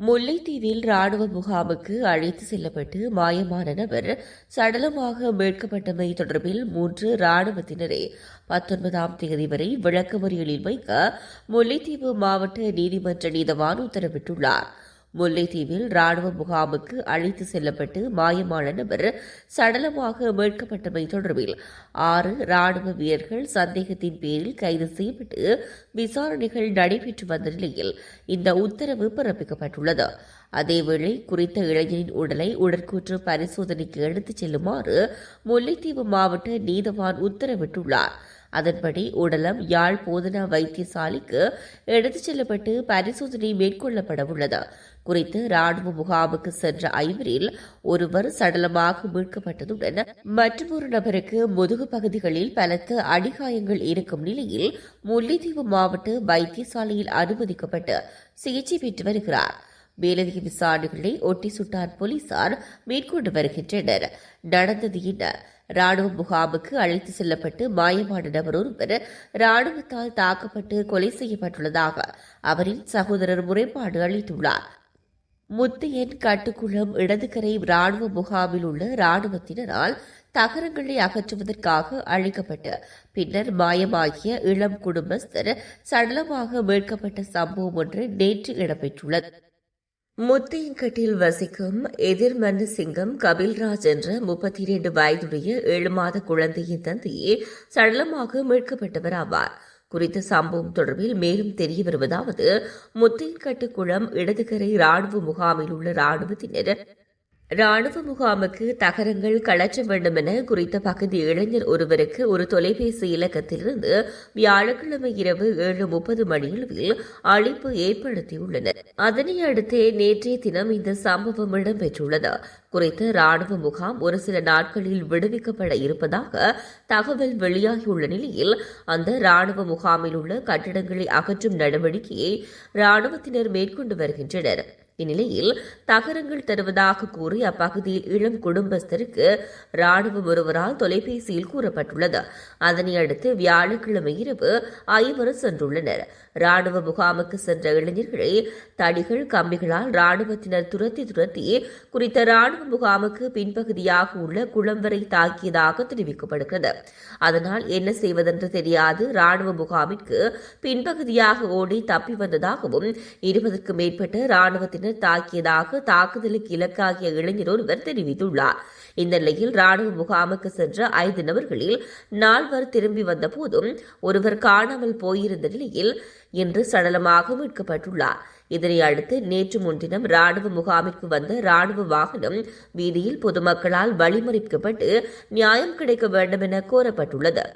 முல்லைத்தீவில் ராணுவ முகாமுக்கு அழைத்து செல்லப்பட்டு மாயமான நபர் சடலமாக மீட்கப்பட்டமை தொடர்பில் மூன்று ராணுவத்தினரை பத்தொன்பதாம் தேதி வரை விளக்கமறியலில் வைக்க முல்லைத்தீவு மாவட்ட நீதிமன்ற நீதவான் உத்தரவிட்டுள்ளார். முல்லைத்தீவில் ராணுவ முகாமுக்கு அழைத்து செல்லப்பட்டு மாயமான நபர் சடலமாக மீட்கப்பட்டமை தொடர்பில் ஆறு ராணுவ வீரர்கள் சந்தேகத்தின் பேரில் கைது செய்யப்பட்டு விசாரணைகள் நடைபெற்று வந்த நிலையில் இந்த உத்தரவு பிறப்பிக்கப்பட்டுள்ளது. அதேவேளை குறித்த இளைஞரின் உடலை உடற்கூற்று பரிசோதனைக்கு எடுத்துச் செல்லுமாறு முல்லைத்தீவு மாவட்ட நீதவான் உத்தரவிட்டுள்ளார். அதன்படி உடலம் யாழ் போதனா வைத்தியசாலைக்கு எடுத்துச் செல்லப்பட்டு பரிசோதனை மேற்கொள்ளப்பட உள்ளது குறித்து ராணுவ முகாமுக்கு சென்ற ஐவரில் ஒருவர் சடலமாக மீட்கப்பட்டதுடன் மற்றொரு நபருக்கு முதுகு பகுதிகளில் பலத்த அடிகாயங்கள் இருக்கும் நிலையில் முல்லைத்தீவு மாவட்ட வைத்தியசாலையில் அனுமதிக்கப்பட்டு சிகிச்சை பெற்று வருகிறார். மேலதிக விசாரணைகளை ஒட்டி சுட்டார் போலீசார் மேற்கொண்டு வருகின்றனர். நடந்தது என்ன? ராணுவ முகாமுக்கு அழைத்து செல்லப்பட்டு மாயமான நபர் ஒருவர் ராணுவத்தால் தாக்கப்பட்டு கொலை செய்யப்பட்டுள்ளதாக அவரின் சகோதரர் முறைப்பாடு அளித்துள்ளார். முத்தையன் கட்டுக்குளம் இடதுகரை ராணுவ முகாமில் உள்ள ராணுவத்தினரால் தகரங்களை அகற்றுவதற்காக அழைக்கப்பட்டு பின்னர் மாயமாகிய இளம் குடும்பஸ்தர் சடலமாக மீட்கப்பட்ட சம்பவம் ஒன்று நேற்று இடம்பெற்றுள்ளது. முத்தையங்கட்டில் வசிக்கும் எதிர்மன்னு சிங்கம் கபில்ராஜ் என்ற முப்பத்தி இரண்டு வயதுடைய ஏழு மாத குழந்தையின் தந்தையே சடலமாக மீட்கப்பட்டவர் ஆவார். குறித்த சம்பவம் தொடர்பில் மேலும் தெரிய வருவதாவது முத்தையன்கட்டு குளம் இடதுகரை ராணுவ முகாமில் உள்ள ராணுவத்தினர் ராணுவ முகாமுக்கு தகரங்கள் கலற்ற வேண்டும் என குறித்த பகுதி இளைஞர் ஒருவருக்கு ஒரு தொலைபேசி இலக்கத்திலிருந்து வியாழக்கிழமை இரவு ஏழு முப்பது மணியளவில் அழைப்பு ஏற்படுத்தியுள்ளனர். அதனை அடுத்தே நேற்றைய தினம் இந்த சம்பவம் இடம்பெற்றுள்ளது. குறித்த ராணுவ முகாம் ஒரு சில நாட்களில் விடுவிக்கப்பட இருப்பதாக தகவல் வெளியாகியுள்ள நிலையில் அந்த ராணுவ முகாமில் உள்ள கட்டிடங்களை அகற்றும் நடவடிக்கையை ராணுவத்தினர் மேற்கொண்டு வருகின்றனர். இந்நிலையில் தகரங்கள் தருவதாக கூறி அப்பகுதியில் இளம் குடும்பஸ்தருக்கு ராணுவம் ஒருவரால் தொலைபேசியில் கூறப்பட்டுள்ளது. அதனை அடுத்து வியாழக்கிழமை இரவு ஐவரும் சென்றுள்ளனர். ராணுவ முகாமுக்கு சென்ற இளைஞர்களை தடிகள் கம்பிகளால் ராணுவத்தினர் துரத்தி துரத்தி குறித்த ராணுவ முகாமுக்கு பின்பகுதியாக உள்ள குளம் வரை தாக்கியதாக தெரிவிக்கப்படுகிறது. அதனால் என்ன செய்வதென்று தெரியாது. ராணுவ முகாமிற்கு பின்பகுதியாக ஓடி தப்பி வந்ததாகவும் இருபதுக்கும் மேற்பட்ட ராணுவத்தினர் படையினர் தாக்கியதாக தாக்குதலுக்கு இலக்காகிய இளைஞர் ஒருவர் தெரிவித்துள்ளார். இந்த நிலையில் ராணுவ முகாமுக்கு சென்ற ஐந்து நபர்களில் நால்வர் திரும்பி வந்த போதும் ஒருவர் காணாமல் போயிருந்த நிலையில் இன்று சடலமாக மீட்கப்பட்டுள்ளார். இதனை அடுத்து நேற்று முன்தினம் ராணுவ முகாமிற்கு வந்த ராணுவ வாகனம் வீதியில் பொதுமக்களால் வழிமறிக்கப்பட்டு நியாயம் கிடைக்க வேண்டும் என கோரப்பட்டுள்ளது.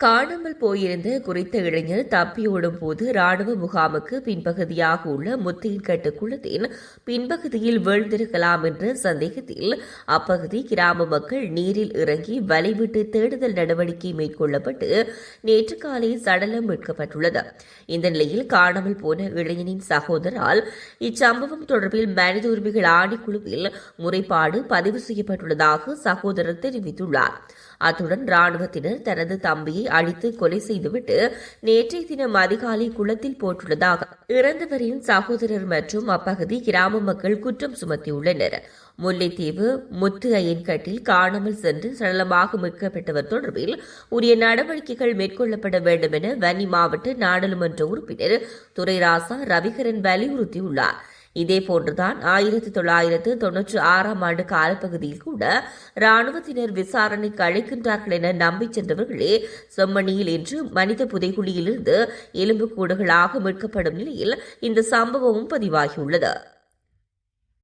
காணாமல் போயிருந்த குறித்த இளைஞர் தப்பியோடும் போது ராணுவ முகாமுக்கு பின்பகுதியாக உள்ள முத்தியின்கட்டு குளத்தின் பின்பகுதியில் வீழ்ந்திருக்கலாம் என்ற சந்தேகத்தில் அப்பகுதி கிராம மக்கள் நீரில் இறங்கி வலைவிட்டு தேடுதல் நடவடிக்கை மேற்கொள்ளப்பட்டு நேற்று காலை சடலம் மீட்கப்பட்டுள்ளது. இந்த நிலையில் காணாமல் போன இளைஞனின் சகோதரால் இச்சம்பவம் தொடர்பில் மனித உரிமைகள் ஆணைக்குழுவில் முறைப்பாடு பதிவு செய்யப்பட்டுள்ளதாக சகோதரர் தெரிவித்துள்ளார். அத்துடன் ராணுவத்தினர் தனது தம்பியை அழித்து கொலை செய்துவிட்டு நேற்றைய தினம் அதிகாலை குளத்தில் போட்டுள்ளதாக இறந்தவரின் சகோதரர் மற்றும் அப்பகுதி கிராம மக்கள் குற்றம் சுமத்தியுள்ளனர். முல்லைத்தீவு முத்து அயன்கட்டில் காணாமல் சென்று சடலமாக மீட்கப்பட்டவர் தொடர்பில் உரிய நடவடிக்கைகள் மேற்கொள்ளப்பட வேண்டும் என வன்னி மாவட்ட நாடாளுமன்ற உறுப்பினர் துரைராசா ரவிகரன் வலியுறுத்தியுள்ளார். இதேபோன்றுதான் ஆயிரத்தி தொள்ளாயிரத்து தொன்னூற்றி ஆறாம் ஆண்டு காலப்பகுதியில் கூட ராணுவத்தினர் விசாரணைக்கு அழைக்கின்றார்கள் என நம்பிச் சென்றவர்களே செம்மணியில் இன்று மனித புதைகுழியிலிருந்து எலும்புக்கூடுகளாக மீட்கப்படும் நிலையில் இந்த சம்பவமும் பதிவாகியுள்ளது.